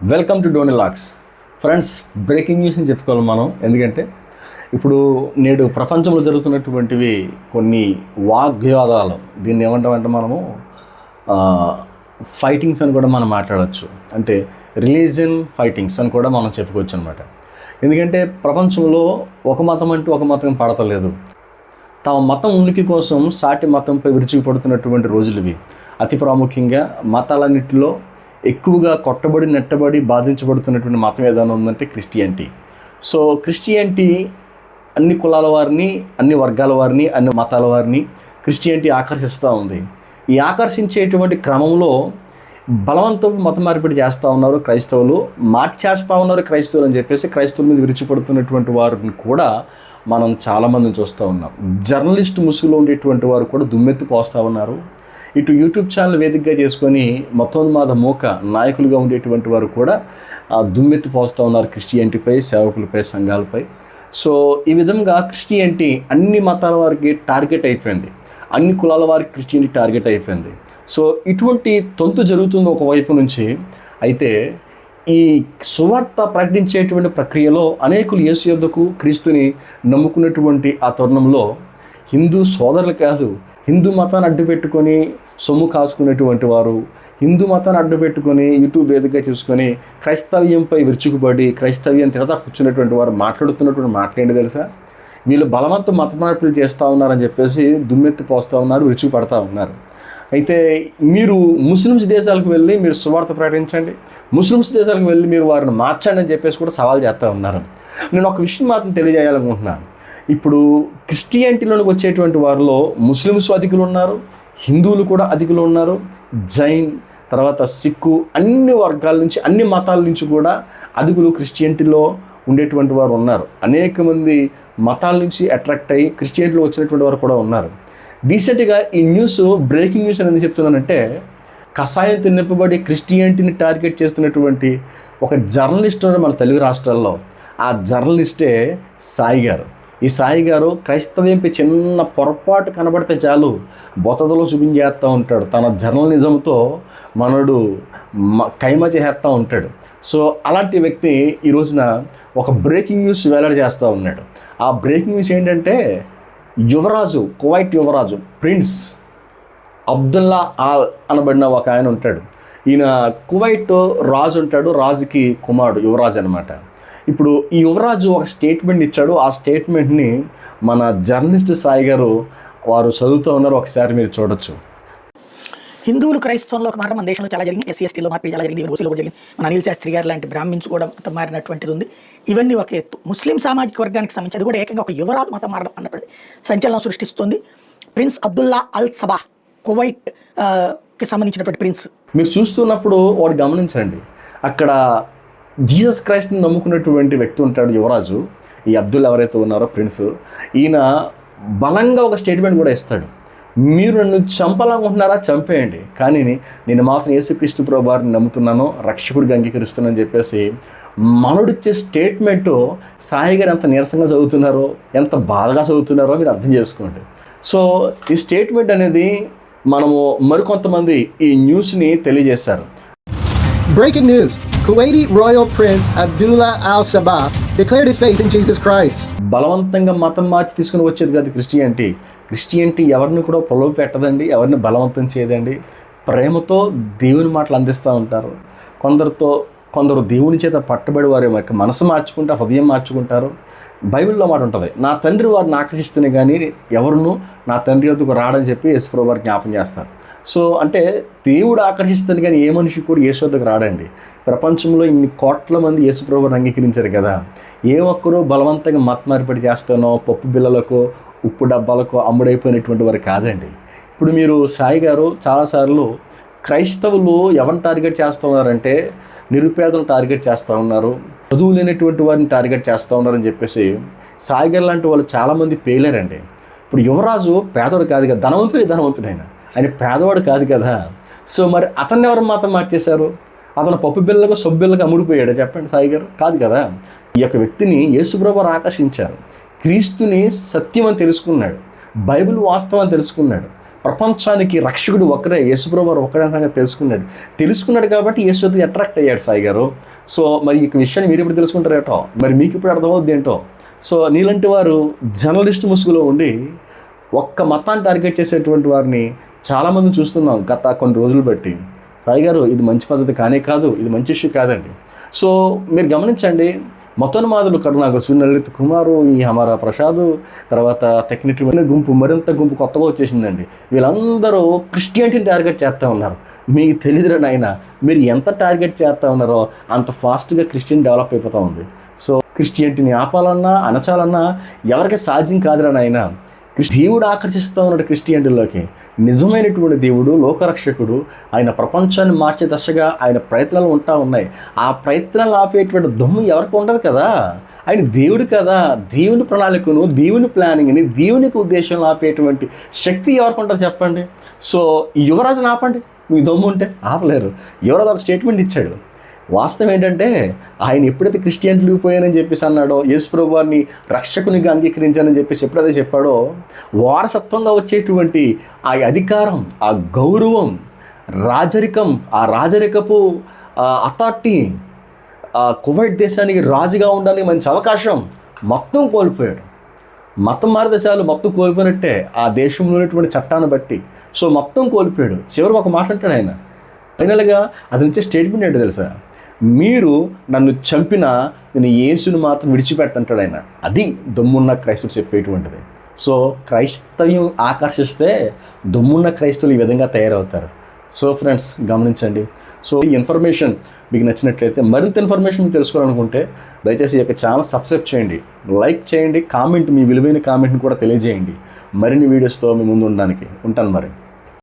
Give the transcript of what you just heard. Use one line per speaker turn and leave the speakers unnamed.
Welcome to డోని లాక్స్ friends breaking news అని చెప్పుకోవాలి మనం. ఎందుకంటే ఇప్పుడు నేడు ప్రపంచంలో జరుగుతున్నటువంటివి కొన్ని వాగ్వివాదాలు దీన్ని ఏమంటామంటే మనము ఫైటింగ్స్ అని కూడా మనం మాట్లాడవచ్చు అంటే రిలీజియన్ ఫైటింగ్స్ అని కూడా మనం చెప్పుకోవచ్చు అనమాట ఎందుకంటే ప్రపంచంలో ఒక మతం అంటూ ఒక మతం పడతలేదు. తమ మతం ఉనికి కోసం సాటి మతంపై విరుచుకుపడుతున్నటువంటి రోజులు ఇవి. అతి ప్రాముఖ్యంగా మతాలన్నింటిలో ఎక్కువగా కొట్టబడి నెట్టబడి బాధించబడుతున్నటువంటి మతం ఏదైనా ఉందంటే క్రిస్టియానిటీ. సో క్రిస్టియానిటీ అన్ని కులాల వారిని అన్ని వర్గాల వారిని అన్ని మతాల వారిని క్రిస్టియానిటీ ఆకర్షిస్తూ ఉంది. ఈ ఆకర్షించేటువంటి క్రమంలో బలవంతపు మత మార్పిడి చేస్తూ ఉన్నారు క్రైస్తవులు మార్చేస్తూ ఉన్నారు క్రైస్తవులు అని చెప్పేసి క్రైస్తవుల మీద విరుచిపడుతున్నటువంటి వారిని కూడా మనం చాలామందిని చూస్తూ ఉన్నాం. జర్నలిస్ట్ ముసుగులో ఉండేటువంటి వారు కూడా దుమ్మెత్తి పోస్తూ ఉన్నారు. ఇటు యూట్యూబ్ ఛానల్ వేదికగా చేసుకొని మతోన్మాద మూక నాయకులుగా ఉండేటువంటి వారు కూడా ఆ దుమ్మెత్తి పోస్తూ ఉన్నారు క్రిస్టియానిటీపై సేవకులపై సంఘాలపై. సో ఈ విధంగా క్రిస్టియానిటీ అన్ని మతాల వారికి టార్గెట్ అయిపోయింది. అన్ని కులాల వారికి క్రిస్టియానిటీ టార్గెట్ అయిపోయింది. సో ఇటువంటి తొంతు జరుగుతుంది ఒకవైపు నుంచి. అయితే ఈ సువార్త ప్రకటించేటువంటి ప్రక్రియలో అనేకులు యేసు యొద్దకు క్రీస్తుని నమ్ముకున్నటువంటి ఆ తరుణంలో హిందూ సోదరులు కాదు హిందూ మతాన్ని అడ్డుపెట్టుకొని సొమ్ము కాసుకునేటువంటి వారు హిందూ మతాన్ని అడ్డుపెట్టుకొని యూట్యూబ్ వేదికగా చూసుకొని క్రైస్తవ్యంపై విరుచుకుపడి క్రైస్తవ్యం తిరదా కూర్చున్నటువంటి వారు మాట్లాడుతున్నటువంటి మాట్లాడి తెలుసా? వీళ్ళు బలవంతం మత మార్పులు చేస్తూ ఉన్నారని చెప్పేసి దుమ్మెత్తి పోస్తూ ఉన్నారు విరుచుకు పడతా ఉన్నారు. అయితే మీరు ముస్లిమ్స్ దేశాలకు వెళ్ళి మీరు సువార్త ప్రకటించండి. ముస్లిమ్స్ దేశాలకు వెళ్ళి మీరు వారిని మార్చండి అని చెప్పేసి కూడా సవాల్ చేస్తూ ఉన్నారు. నేను ఒక విషయం మాత్రం తెలియజేయాలనుకుంటున్నాను. ఇప్పుడు క్రిస్టియానిటీలోకి వచ్చేటువంటి వారిలో ముస్లిమ్స్ అధికులు ఉన్నారు హిందువులు కూడా అధికులు ఉన్నారు. జైన్ తర్వాత సిక్కు అన్ని వర్గాల నుంచి అన్ని మతాల నుంచి కూడా అధికులు క్రిస్టియన్టీలో ఉండేటువంటి వారు ఉన్నారు. అనేక మంది మతాల నుంచి అట్రాక్ట్ అయ్యి క్రిస్టియన్లో వచ్చినటువంటి వారు కూడా ఉన్నారు. రీసెంట్గా ఈ న్యూస్ బ్రేకింగ్ న్యూస్ అనేది చెప్తున్నానంటే కషాయం తిన్నపబడి క్రిస్టియానిటీని టార్గెట్ చేస్తున్నటువంటి ఒక జర్నలిస్ట్ ఉన్నారు మన తెలుగు రాష్ట్రాల్లో. ఆ జర్నలిస్టే సాయి గారు. ఈ సాయి గారు క్రైస్తవ్యంపై చిన్న పొరపాటు కనబడితే చాలు బొతదలో చూపించేస్తూ ఉంటాడు. తన జర్నలిజంతో మనడు మ- కైమ చేసేస్తూ ఉంటాడు. సో అలాంటి వ్యక్తి ఈ రోజున ఒక బ్రేకింగ్ న్యూస్ వెల్లడి చేస్తూ ఉన్నాడు. ఆ బ్రేకింగ్ న్యూస్ ఏంటంటే యువరాజు కువైట్ యువరాజు ప్రిన్స్ అబ్దుల్లా ఆల్ అనబడిన ఒక ఆయన ఉంటాడు. ఈయన కువైట్ రాజు ఉంటాడు రాజుకి కుమారుడు యువరాజు అనమాట ఇప్పుడు ఈ యువరాజు ఒక స్టేట్మెంట్ ఇచ్చాడు. ఆ స్టేట్మెంట్ని మన జర్నలిస్ట్ సాయి గారు వారు చదువుతూ ఉన్నారు. ఒకసారి మీరు చూడొచ్చు.
హిందువులు క్రైస్తవంలోకి మాత్రం మన దేశంలో చాలా జరిగింది. ఎస్సీ ఎస్టీలో మార్పిడి చాలా జరిగింది. ఓసీలో కూడా జరిగింది. మన అనిల్ శాస్త్రి గారు లాంటి బ్రాహ్మిన్స్ కూడా మతం మారినటువంటిది ఉంది. ఇవన్నీ ఒక ఎత్తు. ముస్లిం సామాజిక వర్గానికి సంబంధించి కూడా ఏకంగా ఒక యువరాజు మతం మారడం అన్నటువంటి సంచలనం సృష్టిస్తుంది. ప్రిన్స్ అబ్దుల్లా అల్ సబా కువైట్కి సంబంధించినటువంటి ప్రిన్స్.
మీరు చూస్తున్నప్పుడు వాడు గమనించండి. అక్కడ జీసస్ క్రైస్ట్ని నమ్ముకున్నటువంటి వ్యక్తి ఉంటాడు యువరాజు. ఈ అబ్దుల్ ఎవరైతే ఉన్నారో ప్రిన్స్ ఈయన బలంగా ఒక స్టేట్మెంట్ కూడా ఇస్తాడు. మీరు నన్ను చంపాలనుకుంటున్నారా? చంపేయండి. కానీ నేను మాత్రం యేసుక్రీస్తు ప్రభువారిని నమ్ముతున్నాను రక్షకుడికి అంగీకరిస్తున్నానని చెప్పేసి మనడిచ్చే స్టేట్మెంట్ సాయి గారు ఎంత నీరసంగా చదువుతున్నారో ఎంత బాధగా చదువుతున్నారో మీరు అర్థం చేసుకోండి. సో ఈ స్టేట్మెంట్ అనేది మనము మరికొంతమంది ఈ న్యూస్ని తెలియజేశారు.
Breaking news. Kuwaiti royal prince Abdullah al Sabah declared his faith in Jesus Christ.
బలవంతంగా మతం మార్చి తీసుకుని వచ్చేది కాదు క్రిస్టియానిటీ. క్రిస్టియానిటీ ఎవరిని కూడా పొలవ పెట్టదండి ఎవరిని బలవంతం చేయదండి. ప్రేమతో దేవుని మాటలు అందిస్తూ ఉంటారు. కొందరితో కొందరు దేవుని చేత పట్టబడి వారి యొక్క మనసు మార్చుకుంటారు హృదయం మార్చుకుంటారు. బైబిల్లో మాట ఉంటుంది నా తండ్రి వారిని ఆకర్షిస్తేనే కానీ ఎవరును నా తండ్రి వద్దకు రాడని చెప్పి యేసుప్రభు వారు జ్ఞాపం చేస్తారు. సో అంటే దేవుడు ఆకర్షిస్తాను కానీ ఏ మనిషి కూడా యేసు వద్దకు రాడండి. ప్రపంచంలో ఇన్ని కోట్ల మంది యేసుప్రభుని అంగీకరించారు కదా. ఏ ఒక్కరూ బలవంతంగా మత మార్పిడి చేస్తానో పప్పు బిల్లలకు ఉప్పు డబ్బాలకు అమ్ముడైపోయినటువంటి వారు కాదండి. ఇప్పుడు మీరు సాయి గారు చాలాసార్లు క్రైస్తవులు ఎవరిని టార్గెట్ చేస్తూ ఉన్నారంటే నిరుపేదలను టార్గెట్ చేస్తూ ఉన్నారు చదువు లేనటువంటి వారిని టార్గెట్ చేస్తూ ఉన్నారని చెప్పేసి సాయి గారు లాంటి వాళ్ళు చాలామంది పేలారండి. ఇప్పుడు యువరాజు పేదోడు కాదు కదా ధనవంతుడే ధనవంతుడైనా. ఆయన పేదవాడు కాదు కదా. సో మరి అతన్ని ఎవరు మాత్రం మార్చేశారు? అతను పప్పు బిళ్ళకు సొబ్బు అమ్ముడిపోయాడు? చెప్పండి సాయి గారు. కాదు కదా. ఈ యొక్క వ్యక్తిని యేసుప్రభువారు ఆకర్షించారు. క్రీస్తుని సత్యం అని తెలుసుకున్నాడు. బైబిల్ వాస్తవం అని తెలుసుకున్నాడు. ప్రపంచానికి రక్షకుడు ఒక్కడే యేసుప్రభువారు ఒకరే ఒక్కడే సంగతి తెలుసుకున్నాడు. తెలుసుకున్నాడు కాబట్టి యేసుతో అట్రాక్ట్ అయ్యాడు సాయి గారు. సో మరి ఈ విషయాన్ని మీరు ఇప్పుడు తెలుసుకుంటారేటో మరి మీకు ఇప్పుడు అర్థమవుద్ది ఏంటో? సో నీలాంటి వారు జర్నలిస్ట్ ముసుగులో ఉండి ఒక్క మతాన్ని టార్గెట్ చేసేటువంటి వారిని చాలామంది చూస్తున్నాం గత కొన్ని రోజులు బట్టి. సాయి గారు ఇది మంచి పద్ధతి కానే కాదు ఇది మంచి ఇష్యూ కాదండి. సో మీరు గమనించండి మొత్తన్మాదులు కరుణాకర్ సునలిత్ కుమారు ఈ హమారా ప్రసాద్ తర్వాత టెక్నికల్ గుంపు మరింత గుంపు కొత్తగా వచ్చేసిందండి. వీళ్ళందరూ క్రిస్టియానిటీని టార్గెట్ చేస్తూ ఉన్నారు. మీకు తెలియదురా నాయన మీరు ఎంత టార్గెట్ చేస్తూ ఉన్నారో అంత ఫాస్ట్గా క్రిస్టియన్ డెవలప్ అయిపోతూ ఉంది. సో క్రిస్టియానిటీని ఆపాలన్నా అణచాలన్నా ఎవరికి సాధ్యం కాదురా నాయన. దేవుడు ఆకర్షిస్తూ ఉన్నాడు క్రిస్టియానిటీలోకి నిజమైనటువంటి దేవుడు లోకరక్షకుడు ఆయన ప్రపంచాన్ని మార్చే దశగా ఆయన ప్రయత్నాలు ఉంటా ఉన్నాయి. ఆ ప్రయత్నాలు ఆపేటువంటి దమ్ము ఎవరికి ఉండదు కదా? ఆయన దేవుడు కదా. దేవుని ప్రణాళికను దేవుని ప్లానింగ్ని దేవునికి ఉద్దేశంలో ఆపేటువంటి శక్తి ఎవరికి ఉంటుంది చెప్పండి? సో యువరాజుని ఆపండి. మీ దమ్ము ఉంటే ఆపలేరు. యువరాజు ఒక స్టేట్మెంట్ ఇచ్చాడు. వాస్తవం ఏంటంటే ఆయన ఎప్పుడైతే క్రిస్టియన్లు పోయానని చెప్పేసి అన్నాడో యేసుప్రభు వారిని రక్షకునిగా అంగీకరించానని చెప్పేసి ఎప్పుడైతే చెప్పాడో వారసత్వంగా వచ్చేటువంటి ఆ అధికారం ఆ గౌరవం రాజరికం ఆ రాజరికపు అథారిటీ కువైట్ దేశానికి రాజుగా ఉండడానికి మంచి అవకాశం మొత్తం కోల్పోయాడు. మతం మార్గదశాలు మొత్తం కోల్పోయినట్టే ఆ దేశంలో ఉన్నటువంటి చట్టాన్ని బట్టి. సో మొత్తం కోల్పోయాడు. చివరికి ఒక మాట అంటాడు ఆయన. ఫైనల్గా అది నుంచి స్టేట్మెంట్ ఏంటో తెలుసా? మీరు నన్ను చంపినా నేను యేసును మాత్రం విడిచిపెట్టంటాడు ఆయన. అది దమ్మున్న క్రైస్తవుడు చెప్పేటువంటిది. సో క్రైస్తవ్యం ఆకర్షిస్తే దమ్మున్న క్రైస్తవులు ఈ విధంగా తయారవుతారు. సో ఫ్రెండ్స్ గమనించండి. సో ఈ ఇన్ఫర్మేషన్ మీకు నచ్చినట్లయితే మరింత ఇన్ఫర్మేషన్ మీకు తెలుసుకోవాలనుకుంటే దయచేసి ఈ యొక్క ఛానల్ సబ్స్క్రైబ్ చేయండి. లైక్ చేయండి కామెంట్ మీ విలువైన కామెంట్ని కూడా తెలియజేయండి. మరిన్ని వీడియోస్తో మీ ముందు ఉండడానికి ఉంటాను మరి.